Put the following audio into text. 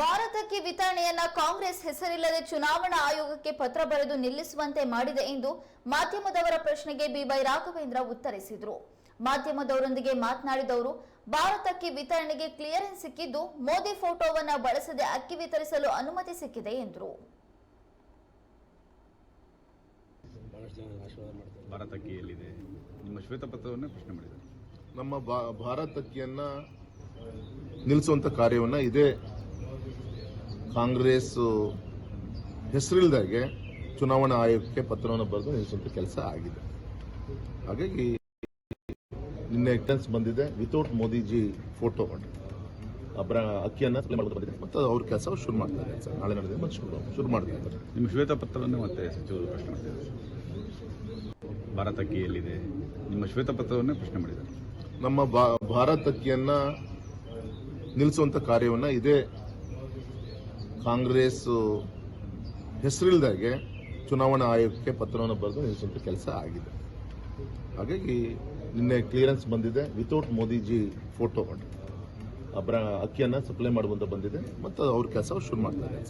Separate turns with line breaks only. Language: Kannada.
ಭಾರತಕ್ಕೆ ವಿತರಣೆಯನ್ನ ಕಾಂಗ್ರೆಸ್ ಹೆಸರಿಲ್ಲದೆ ಚುನಾವಣಾ ಆಯೋಗಕ್ಕೆ ಪತ್ರ ಬರೆದು ನಿಲ್ಲಿಸುವಂತೆ ಮಾಡಿದೆ ಎಂದು ಮಾಧ್ಯಮದವರ ಪ್ರಶ್ನೆಗೆ ಬಿವೈ ರಾಘವೇಂದ್ರ ಉತ್ತರಿಸಿದರು. ಮಾಧ್ಯಮದವರೊಂದಿಗೆ ಮಾತನಾಡಿದವರು ಭಾರತಕ್ಕೆ ವಿತರಣೆಗೆ ಕ್ಲಿಯರೆನ್ಸ್ ಸಿಕ್ಕಿದ್ದು ಮೋದಿ ಫೋಟೋವನ್ನ ಬಳಸದೆ ಅಕ್ಕಿ ವಿತರಿಸಲು ಅನುಮತಿ ಸಿಕ್ಕಿದೆ ಎಂದರು.
ಭಾರತಕ್ಕೆ ಎಲ್ಲಿದೆ? ನಿಮ್ಮ ಶ್ವೇತಪತ್ರವನ್ನೇ ಪ್ರಶ್ನೆ ಮಾಡಿದ್ದಾರೆ.
ನಮ್ಮ ಭಾರತಕ್ಕಿಯನ್ನ ನಿಲ್ಲಿಸುವಂತ ಕಾರ್ಯವನ್ನ ಇದೇ ಕಾಂಗ್ರೆಸ್ ಹೆಸರಿಲ್ದಾಗೆ ಚುನಾವಣಾ ಆಯೋಗಕ್ಕೆ ಪತ್ರವನ್ನು ಬರೆದು ನಿಲ್ಲಿಸುವಂತ ಕೆಲಸ ಆಗಿದೆ. ಹಾಗಾಗಿ ನಿನ್ನೆ ಎಕ್ಟೆನ್ಸ್ ಬಂದಿದೆ. ವಿತೌಟ್ ಮೋದಿಜಿ ಫೋಟೋ ಅಬ್ರ ಅಕ್ಕಿಯನ್ನ ಬಂದಿದೆ ಮತ್ತು ಅವ್ರ ಕೆಲಸ ಶುರು ಮಾಡ್ತಾರೆ. ಇದ್ದಾರೆ ಸರ್ ನಾಳೆ ನಡೆದ ಮತ್ತೆ ಶುರು ಶುರು ಮಾಡ್ತಾರೆ.
ನಿಮ್ಮ ಶ್ವೇತ ಪತ್ರವನ್ನು ಮತ್ತೆ ಸಚಿವರು ಪ್ರಶ್ನೆ ಮಾಡಿದ್ದಾರೆ ಭಾರತಕ್ಕೆ ಎಲ್ಲಿದೆ? ನಿಮ್ಮ ಶ್ವೇತಪತ್ರವನ್ನೇ ಪ್ರಶ್ನೆ ಮಾಡಿದ್ದಾರೆ.
ನಮ್ಮ ಭಾರತ ಭಾರತ್ ಅಕ್ಕಿಯನ್ನ ನಿಲ್ಲಿಸುವಂತ ಕಾರ್ಯವನ್ನ ಇದೇ ಕಾಂಗ್ರೆಸ್ ಹೆಸರಿಲ್ದಾಗೆ ಚುನಾವಣಾ ಆಯೋಗಕ್ಕೆ ಪತ್ರವನ್ನು ಬರೆದು ನಿಲ್ಲಿಸುವಂಥ ಕೆಲಸ ಆಗಿದೆ. ಹಾಗಾಗಿ ನಿನ್ನೆ ಕ್ಲಿಯರೆನ್ಸ್ ಬಂದಿದೆ. ವಿತೌಟ್ ಮೋದಿಜಿ ಫೋಟೋ ಅಬ್ರ ಅಕ್ಕಿಯನ್ನು ಸಪ್ಲೈ ಮಾಡುವಂತ ಬಂದಿದೆ. ಮತ್ತು ಅವ್ರ ಕೆಲಸ ಶುರು ಮಾಡ್ತಾರೆ.